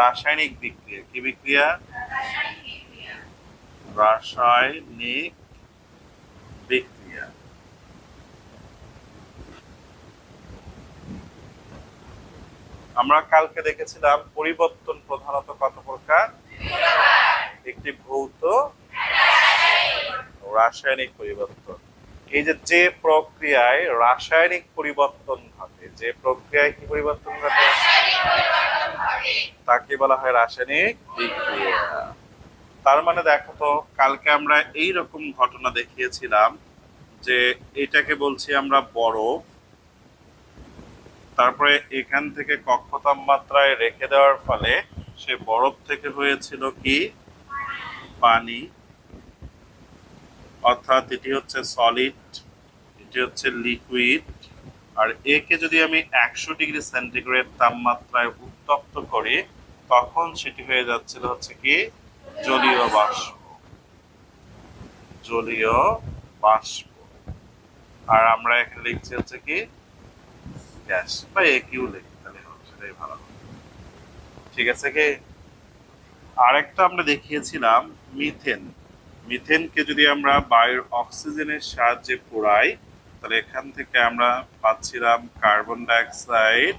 রাসায়নিক বিক্রিয়া, কি বিক্রিয়া? রাসায়নিক বিক্রিয়া। আমরা কালকে দেখেছিলাম পরিবর্তন প্রধানত কত প্রকার? একটি ভৌত, রাসায়নিক পরিবর্তন। এই যে যে প্রক্রিয়ায় রাসায়নিক পরিবর্তন ঘটে, যে প্রক্রিয়ায় কি পরিবর্তন ঘটে? তাকে বলা হয় রাসায়নিক বিক্রিয়া। তার মানে দেখো তো, কালকে আমরা এই রকম ঘটনা দেখিয়েছিলাম যে এটাকে বলছি আমরা বরফ। তারপরে এখান থেকে কক্ষ তাপমাত্রায় রেখে দেওয়ার ফলে সে বরফ থেকে হয়েছিল কি? পানি। অর্থাৎ এটি হচ্ছে সলিড এটি হচ্ছে লিকুইড আর একে যদি আমি একশো ডিগ্রি সেন্টিগ্রেড তাপমাত্রায় উত্তপ্ত করি তখন সেটি হয়ে যাচ্ছিল হচ্ছে কি জলীয় বাষ্প। জলীয় বাষ্প। আর আমরা এখানে লিখছি হচ্ছে কি গ্যাস। বা একিউ লিখি, তাহলে সেটাই ভালো ঠিক আছে কি? আরেকটা আমরা দেখিয়েছিলাম মিথেন। মিথেনকে যদি আমরা বায়ুর অক্সিজেনের সাহায্যে পোড়াই, তাহলে এখান থেকে আমরা পাচ্ছিলাম কার্বন ডাইঅক্সাইড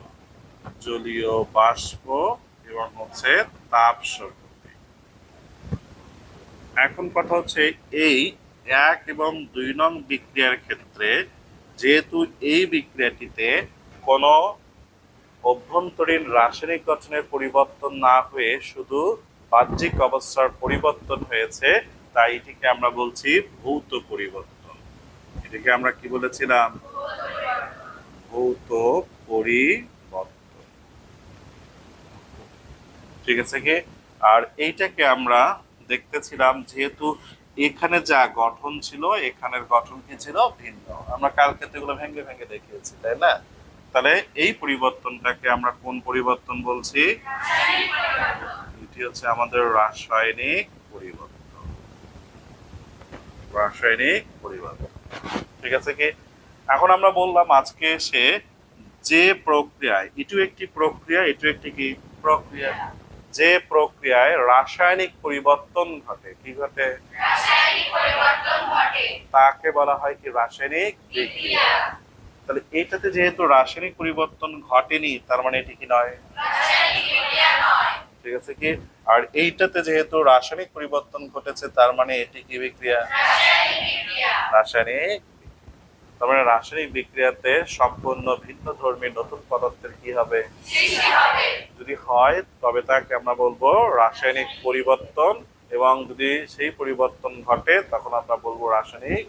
জলীয় বাষ্প এবং হচ্ছে তাপ শক্তি। এখন কথা হচ্ছে এই এক এবং দুই নং বিক্রিয়ার ক্ষেত্রে যেহেতু এই বিক্রিয়াটিতে কোনো অভ্যন্তরীণ রাসায়নিক গঠনের পরিবর্তন না হয়ে শুধু বাহ্যিক অবস্থার পরিবর্তন হয়েছে, তাই এটিকে আমরা বলছি ভৌত পরিবর্তন। এটিকে আমরা কি বলেছিলাম? ভৌত পরিবর্তন ঠিক আছে কি আর এইটাকে আমরা দেখতেছিলাম যেহেতু এখানে যা গঠন ছিল, এখানের গঠন কি ছিল ভিন্ন। আমরা কালকে তো এগুলো ভেঙে ভেঙে দেখিয়েছি, তাই না? তাহলে এই পরিবর্তনটাকে আমরা কোন পরিবর্তন বলছি? এটি হচ্ছে আমাদের রাসায়নিক পরিবর্তন। রাসায়নিক পরিবর্তন। ঠিক আছে কি এখন আমরা বললাম আজকে এসে যে প্রক্রিয়ায় এটু একটি প্রক্রিয়া এটু একটি কি? প্রক্রিয়া। যে প্রক্রিয়ায় রাসায়নিক পরিবর্তন ঘটে কি ঘটে? তাকে বলা হয় কি রাসায়নিক বিক্রিয়া? তাহলে এটাতে যেহেতু রাসায়নিক পরিবর্তন ঘটেনি তার মানে এটি কি নয়? ঠিক আছে কি? আর এইটাতে যেহেতু রাসায়নিক পরিবর্তন ঘটেছে তার মানে এটি কি বিক্রিয়া? রাসায়নিক তার মানে রাসায়নিক বিক্রিয়াতে সম্পূর্ণ ভিন্ন ধর্মী নতুন পদার্থের কি হবে। যদি হয়, তবে তাকে আমরা বলব রাসায়নিক পরিবর্তন এবং যদি সেই পরিবর্তন ঘটে, তখন আমরা বলব রাসায়নিক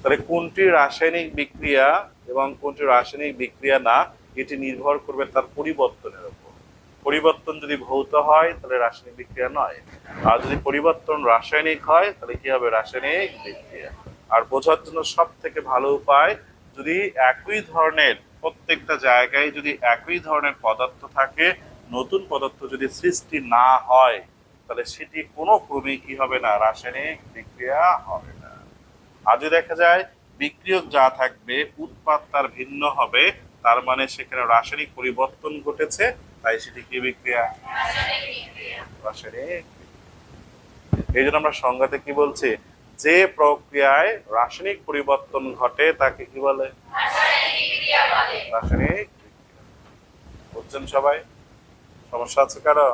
তাহলে কোনটি রাসায়নিক বিক্রিয়া এবং কোনটি রাসায়নিক বিক্রিয়া না, এটি নির্ভর করবে তার পরিবর্তনের উপর। পরিবর্তন যদি ভৌত হয়, তাহলে রাসায়নিক বিক্রিয়া নয়। আর যদি পরিবর্তন রাসায়নিক হয়, তাহলে কি হবে? রাসায়নিক বিক্রিয়া। আর বোঝার জন্য সব থেকে ভালো উপায়, যদি একই ধরনের প্রত্যেকটা জায়গায় যদি একই ধরনের পদার্থ থাকে, নতুন পদার্থ যদি সৃষ্টি না হয়, তাহলে সেটি কোনো ক্রমে কি হবে না, রাসায়নিক বিক্রিয়া হবে না। যদি দেখা যায় বিক্রিয়ক যা থাকবে, উৎপাদ তার ভিন্ন হবে, তার মানে সেখানে রাসায়নিক পরিবর্তন ঘটেছে, তাই সেটি কি বিক্রিয়া? রাসায়নিক এই জন্য আমরা সংজ্ঞাতে কি বলছি? যে প্রক্রিয়ায় রাসায়নিক পরিবর্তন ঘটে, তাকে কি বলে? বিক্রিয়া। বুঝছেন সবাই সমস্যা আছে কারও